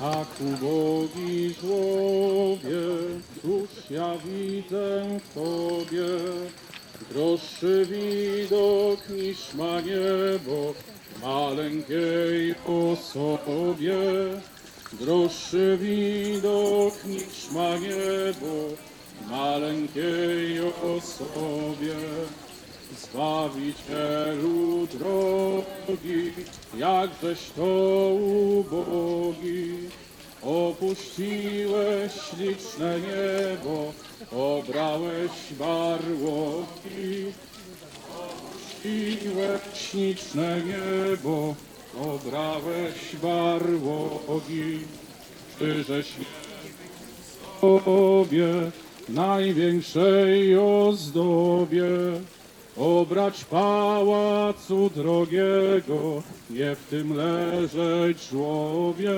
Tak ubogi żłowie, cóż ja widzę w Tobie? Droższy widok niż ma niebo, maleńkiej osobie. Droższy widok niż ma niebo, maleńkiej osobie. Zbawicielu drogi, jakżeś to ubogi, opuściłeś śliczne niebo, obrałeś barłogi. Opuściłeś śliczne niebo, obrałeś barłogi. Czyżeś sobie największej ozdobie obrać pałacu drogiego, nie w tym leżeć żłobie.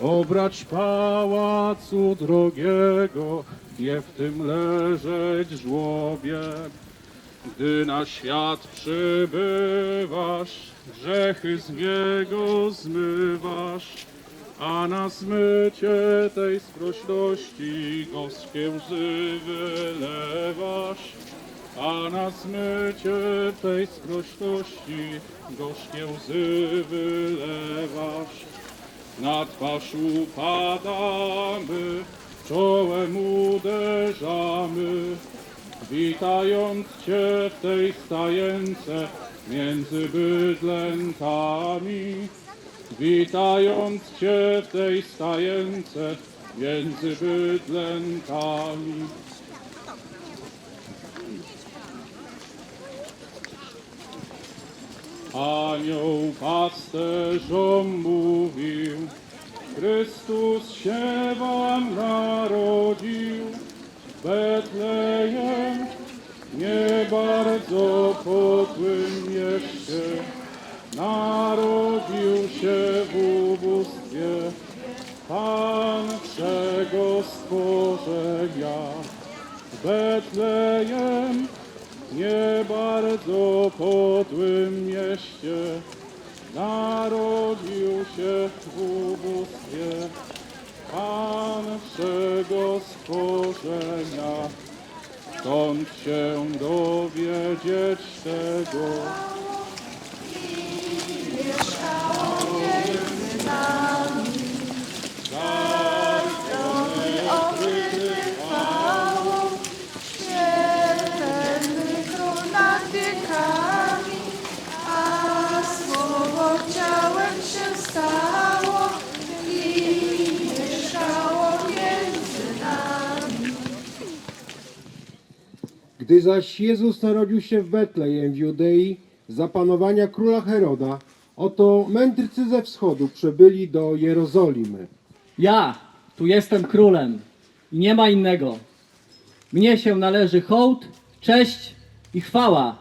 Obrać pałacu drogiego, nie w tym leżeć żłobie. Gdy na świat przybywasz, grzechy z niego zmywasz, a na zmycie tej sprośności gorzkie łzy wylewasz. A na zmycie tej sprośności gorzkie łzy wylewasz. Na twarz upadamy, czołem uderzamy, witając Cię w tej stajence między bydlętami. Witając Cię w tej stajence między bydlętami. Anioł pasterzom mówił, Chrystus się wam narodził, Betlejem, nie bardzo podłym mieście, narodził się w ubóstwie. Pan wszego stworzenia. Betlejem, nie bardzo podłym mieście, narodził się w ubóstwie Pan wszego stworzenia. Stąd się dowiedzieć tego, Okryty Gdy zaś Jezus narodził się w Betlejem w Judei za panowania króla Heroda, oto mędrcy ze wschodu przybyli do Jerozolimy. Ja tu jestem królem i nie ma innego. Mnie się należy hołd, cześć i chwała.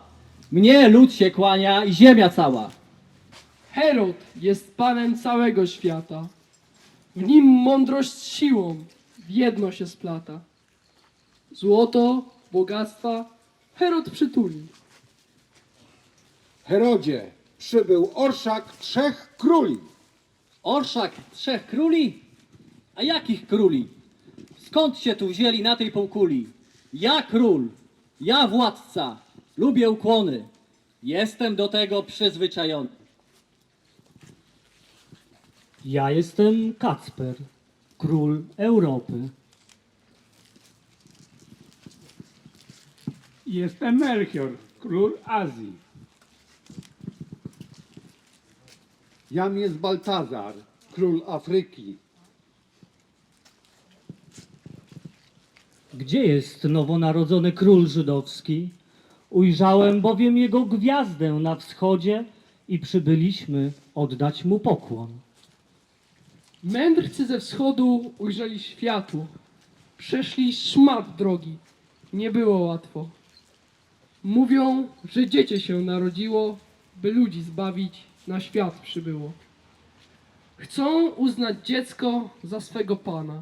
Mnie lud się kłania i ziemia cała. Herod jest panem całego świata. W nim mądrość z siłą w jedno się splata. Złoto, bogactwa Herod przytuli. Herodzie, przybył orszak trzech króli. Orszak trzech króli? A jakich króli? Skąd się tu wzięli na tej półkuli? Ja król, ja władca, lubię ukłony. Jestem do tego przyzwyczajony. Ja jestem Kacper, król Europy. Jestem Melchior, król Azji. Jam jest Baltazar, król Afryki. Gdzie jest nowonarodzony król żydowski? Ujrzałem bowiem jego gwiazdę na wschodzie i przybyliśmy oddać mu pokłon. Mędrcy ze wschodu ujrzeli światło. Przeszli szmat drogi. Nie było łatwo. Mówią, że dziecię się narodziło, by ludzi zbawić, na świat przybyło. Chcą uznać dziecko za swego pana,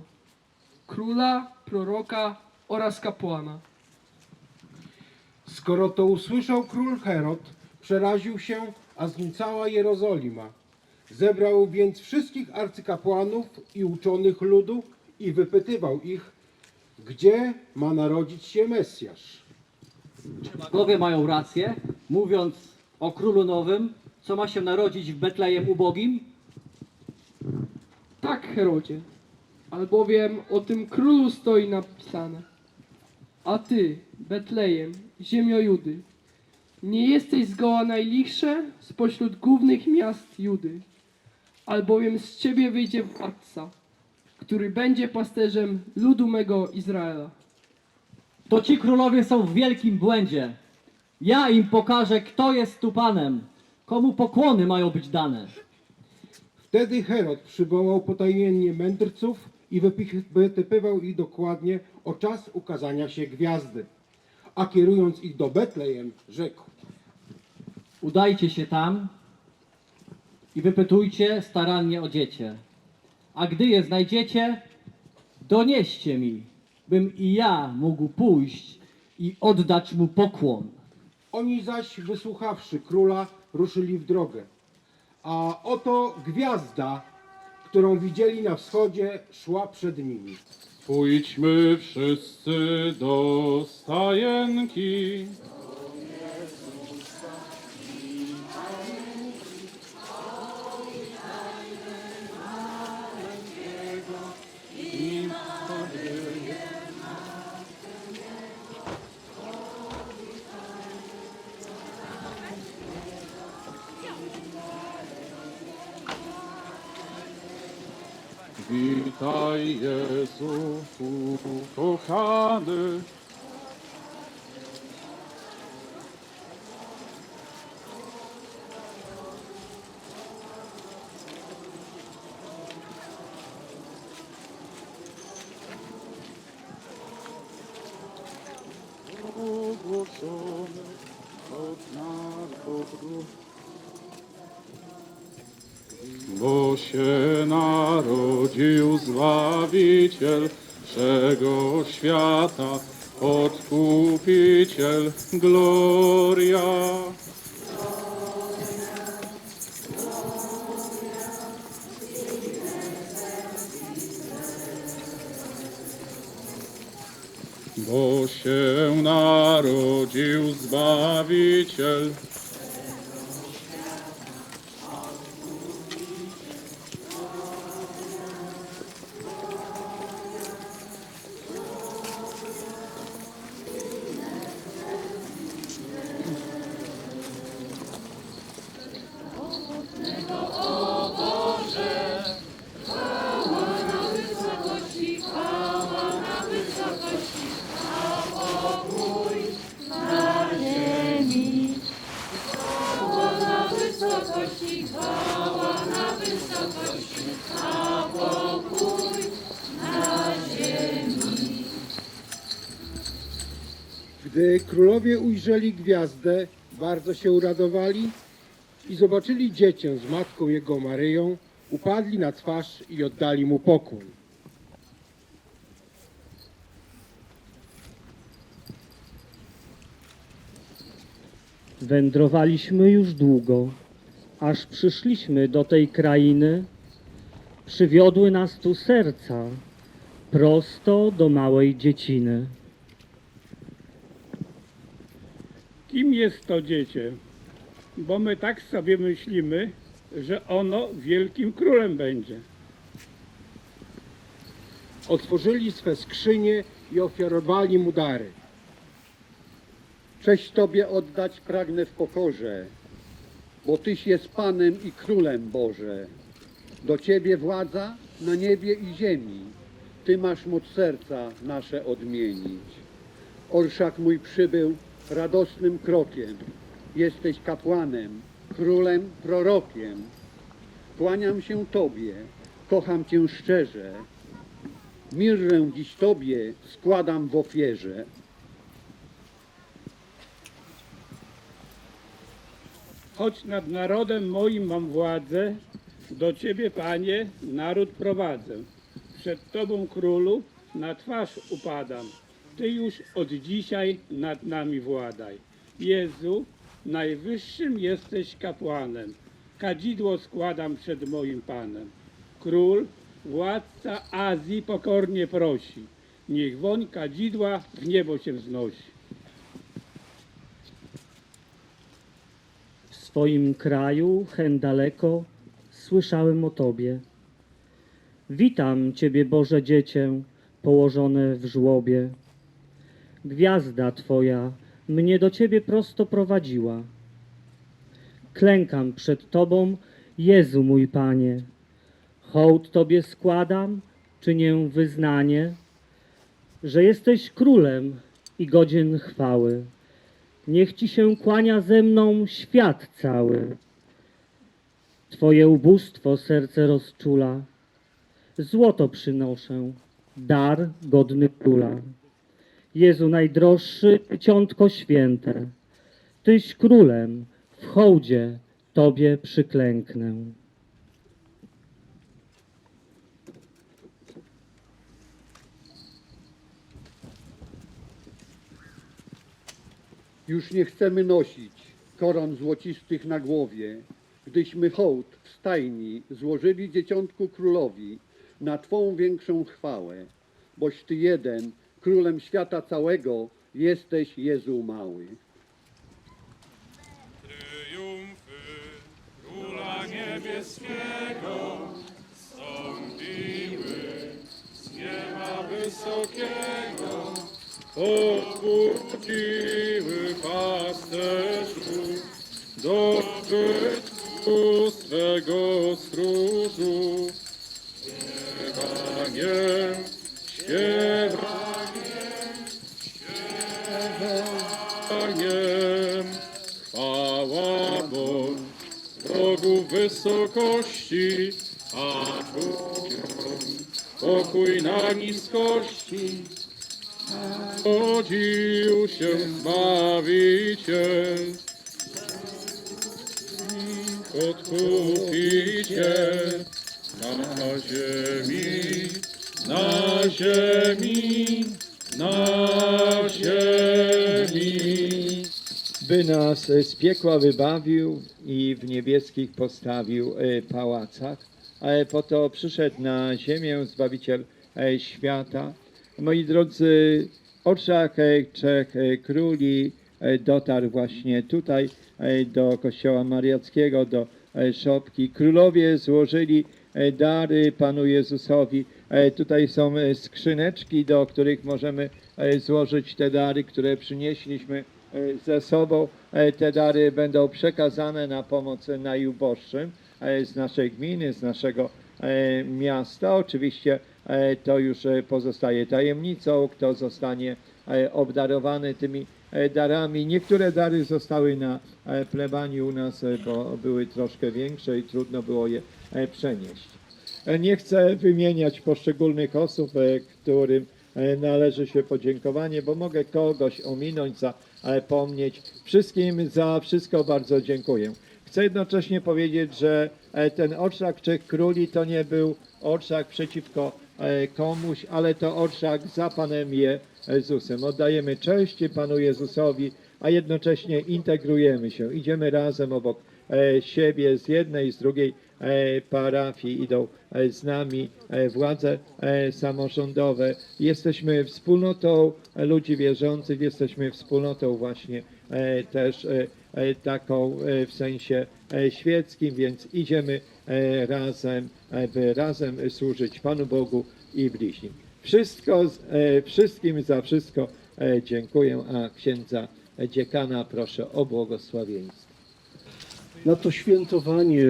króla, proroka oraz kapłana. Skoro to usłyszał król Herod, przeraził się, a z nim cała Jerozolima. Zebrał więc wszystkich arcykapłanów i uczonych ludu i wypytywał ich, gdzie ma narodzić się Mesjasz. Magowie mają rację, mówiąc o królu nowym, co ma się narodzić w Betlejem ubogim? Tak, Herodzie, albowiem o tym królu stoi napisane. A ty, Betlejem, ziemio Judy, nie jesteś zgoła najlichsze spośród głównych miast Judy, albowiem z ciebie wyjdzie władca, który będzie pasterzem ludu mego Izraela. To ci królowie są w wielkim błędzie. Ja im pokażę, kto jest tu panem, komu pokłony mają być dane. Wtedy Herod przywołał potajemnie mędrców i wytypywał ich dokładnie o czas ukazania się gwiazdy. A kierując ich do Betlejem, rzekł: Udajcie się tam i wypytujcie starannie o dziecię. A gdy je znajdziecie, donieście mi, bym i ja mógł pójść i oddać mu pokłon. Oni zaś, wysłuchawszy króla, ruszyli w drogę. A oto gwiazda, którą widzieli na wschodzie, szła przed nimi. Pójdźmy wszyscy do stajenki. Witaj Jezu, ukochany. Ogłoszony od nas. Bo się narodził Zbawiciel wszego świata, Odkupiciel, Gloria. Bo się narodził Zbawiciel, Gdy królowie ujrzeli gwiazdę, bardzo się uradowali i zobaczyli dziecię z matką jego Maryją, upadli na twarz i oddali mu pokłon. Wędrowaliśmy już długo, aż przyszliśmy do tej krainy. Przywiodły nas tu serca, prosto do małej dzieciny. Kim jest to dziecię? Bo my tak sobie myślimy, że ono wielkim królem będzie. Otworzyli swe skrzynie i ofiarowali mu dary. Cześć Tobie oddać pragnę w pokorze, bo Tyś jest Panem i Królem Boże. Do Ciebie władza na niebie i ziemi. Ty masz moc serca nasze odmienić. Orszak mój przybył radosnym krokiem. Jesteś kapłanem, królem, prorokiem. Kłaniam się Tobie, kocham Cię szczerze. Mirrę dziś Tobie składam w ofierze. Choć nad narodem moim mam władzę, do Ciebie, Panie, naród prowadzę. Przed Tobą, Królu, na twarz upadam. Ty już od dzisiaj nad nami władaj. Jezu, najwyższym jesteś kapłanem. kadzidło składam przed moim Panem. Król, władca Azji pokornie prosi, niech woń kadzidła w niebo się wznosi. W swoim kraju, hen daleko, słyszałem o Tobie. Witam Ciebie, Boże Dziecię, położone w żłobie. Gwiazda Twoja mnie do Ciebie prosto prowadziła. Klękam przed Tobą, Jezu mój Panie. Hołd Tobie składam, czynię wyznanie, że jesteś królem i godzien chwały. Niech Ci się kłania ze mną świat cały. Twoje ubóstwo serce rozczula. Złoto przynoszę, dar godny króla. Jezu najdroższy, Ciątko święte, Tyś królem, w hołdzie Tobie przyklęknę. Już nie chcemy nosić koron złocistych na głowie, gdyśmy hołd w stajni złożyli dzieciątku królowi na Twą większą chwałę, boś Ty jeden, królem świata całego, jesteś Jezu mały. Triumfy Króla Niebieskiego stąpiły z nieba wysokiego, odwróciły pasterzów do bytu swego stróżu. Śpiewaniem, śpiewaniem, Bogu wysokości, a ludziom pokój na niskości. Chodził się Zbawiciel, Odkupiciel na ziemi, na ziemi, na ziemi. By nas z piekła wybawił i w niebieskich postawił e, pałacach. E, Po to przyszedł na ziemię Zbawiciel e, świata. Moi drodzy, oczach e, trzech e, króli e, dotarł właśnie tutaj e, do kościoła mariackiego, do e, szopki. Królowie złożyli e, dary Panu Jezusowi. E, Tutaj są e, skrzyneczki, do których możemy e, złożyć te dary, które przynieśliśmy e, ze sobą. E, Te dary będą przekazane na pomoc najuboższym e, z naszej gminy, z naszego e, miasta. Oczywiście e, to już e, pozostaje tajemnicą, kto zostanie e, obdarowany tymi e, darami. Niektóre dary zostały na e, plebanii u nas, e, bo były troszkę większe i trudno było je e, przenieść. E, Nie chcę wymieniać poszczególnych osób, e, którym e, należy się podziękowanie, bo mogę kogoś ominąć, zapomnieć. Wszystkim za wszystko bardzo dziękuję. Chcę jednocześnie powiedzieć, że e, ten orszak Trzech Króli to nie był orszak przeciwko e, komuś, ale to orszak za Panem Jezusem. Oddajemy cześć Panu Jezusowi, a jednocześnie integrujemy się. Idziemy razem obok e, siebie z jednej, z drugiej e, parafii, idą e, z nami e, władze e, samorządowe. Jesteśmy wspólnotą e, ludzi wierzących, jesteśmy wspólnotą właśnie e, też e, e, taką e, w sensie e, świeckim, więc idziemy e, razem, e, by razem służyć Panu Bogu i bliźnim. Wszystko, e, wszystkim za wszystko e, dziękuję, a księdza dziekana proszę o błogosławieństwo. Na to świętowanie,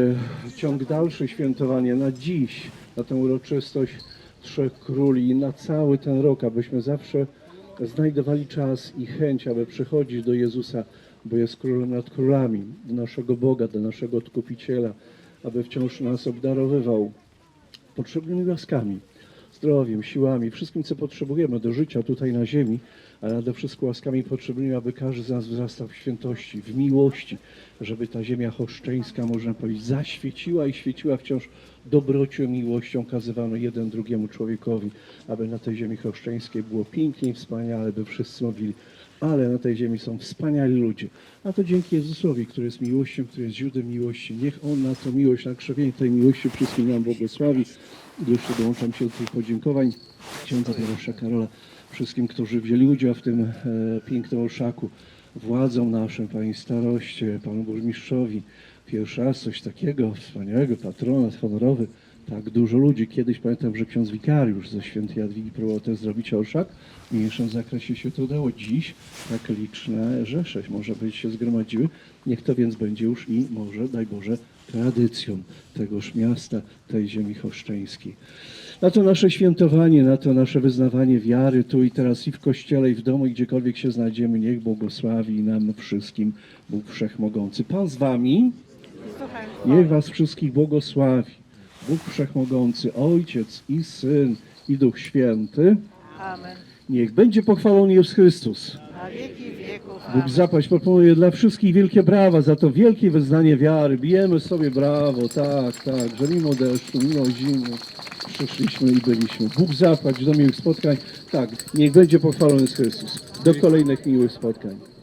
ciąg dalszy świętowanie, na dziś, na tę uroczystość Trzech Króli, na cały ten rok, abyśmy zawsze znajdowali czas i chęć, aby przychodzić do Jezusa, bo jest królem nad królami, do naszego Boga, do naszego Odkupiciela, aby wciąż nas obdarowywał potrzebnymi łaskami, zdrowiem, siłami, wszystkim, co potrzebujemy do życia tutaj na ziemi, ale nade wszystko łaskami potrzebnymi, aby każdy z nas wzrastał w świętości, w miłości, żeby ta ziemia choszczeńska, można powiedzieć, zaświeciła i świeciła wciąż dobrocią miłością okazywaną jeden drugiemu człowiekowi, aby na tej ziemi choszczeńskiej było pięknie i wspaniale, by wszyscy mówili, ale na tej ziemi są wspaniali ludzie. A to dzięki Jezusowi, który jest miłością, który jest źródłem miłości. Niech On na tą miłość, na krzewienie tej miłości wszystkim nam błogosławi. Jeszcze dołączam się do tych podziękowań księdza Jarosza Karola, wszystkim, którzy wzięli udział w tym e, pięknym orszaku, władzom naszym, Panie Staroście, Panu Burmistrzowi. Pierwszy raz coś takiego, wspaniałego, patronat honorowy, tak dużo ludzi. Kiedyś pamiętam, że ksiądz wikariusz ze świętej Jadwigi próbował też zrobić orszak. W mniejszym zakresie się to udało. Dziś tak liczne rzesze może być się zgromadziły. Niech to więc będzie już i może, daj Boże, tradycją tegoż miasta, tej ziemi choszczeńskiej. Na to nasze świętowanie, na to nasze wyznawanie wiary tu i teraz i w kościele, i w domu, i gdziekolwiek się znajdziemy, niech błogosławi nam wszystkim Bóg Wszechmogący. Pan z wami. Niech was wszystkich błogosławi. Bóg Wszechmogący, Ojciec i Syn i Duch Święty. Amen. Niech będzie pochwalony Jezus Chrystus. Na wieki. Bóg zapłać proponuje dla wszystkich wielkie brawa za to wielkie wyznanie wiary. Bijemy sobie brawo, tak, tak, że mimo deszczu, mimo zimy przyszliśmy i byliśmy. Bóg zapłać do miłych spotkań. Tak, niech będzie pochwalony Jezus Chrystus. Do kolejnych miłych spotkań.